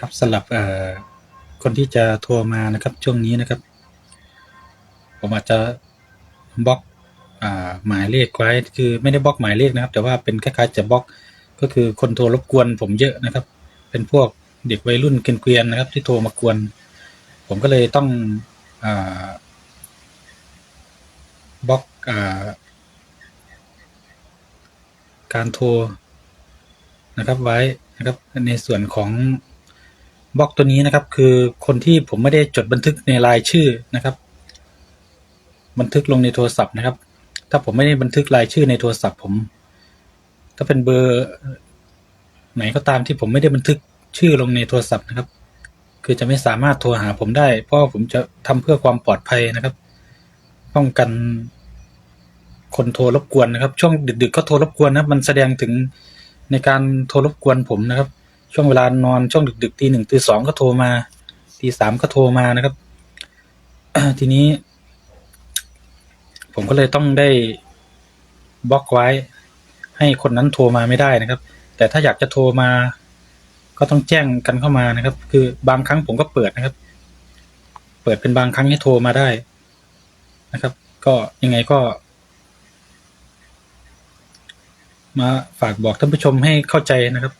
ครับสำหรับเอ่อคนที่จะโทรมานะครับช่วงนี้นะครับ ผมอาจจะบล็อกอ่าหมายเลขไว้คือไม่ได้บล็อกหมายเลขนะครับ แต่ว่าเป็นคล้ายๆจะบล็อกก็คือคนโทรรบกวน ผมเยอะนะครับ เป็นพวกเด็กวัยรุ่นเกรียนๆนะครับ ที่โทรมากวน ผมก็เลยต้องอ่าบล็อกอ่าการโทรนะครับไว้นะครับในส่วนของ บล็อกตัวนี้นะครับคือคนที่ผมไม่ได้จดบันทึกในรายชื่อนะครับ บันทึกลงในโทรศัพท์นะครับ ถ้าผมไม่ได้บันทึกรายชื่อในโทรศัพท์ผม ถ้าเป็นเบอร์ไหนก็ตามที่ผมไม่ได้บันทึกชื่อลงในโทรศัพท์นะครับ คือจะไม่สามารถโทรหาผมได้ เพราะผมจะทำเพื่อความปลอดภัยนะครับ ป้องกันคนโทรรบกวนนะครับ ช่วงดึกๆก็โทรรบกวนนะมันแสดงถึงในการโทรรบกวนผมนะครับ ช่วงเวลานอนช่วงดึกๆตีหนึ่งตีสองก็โทรมาตีสามก็โทรมานะครับทีนี้ ผมก็เลยต้องได้บล็อกไว้ ให้คนนั้นโทรมาไม่ได้นะครับ แต่ถ้าอยากจะโทรมา ก็ต้องแจ้งกันเข้ามานะครับ คือบางครั้งผมก็เปิดนะครับ เปิดเป็นบางครั้งให้โทรมาได้นะครับ ก็ยังไงก็ มาฝากบอกท่านผู้ชมให้เข้าใจนะครับ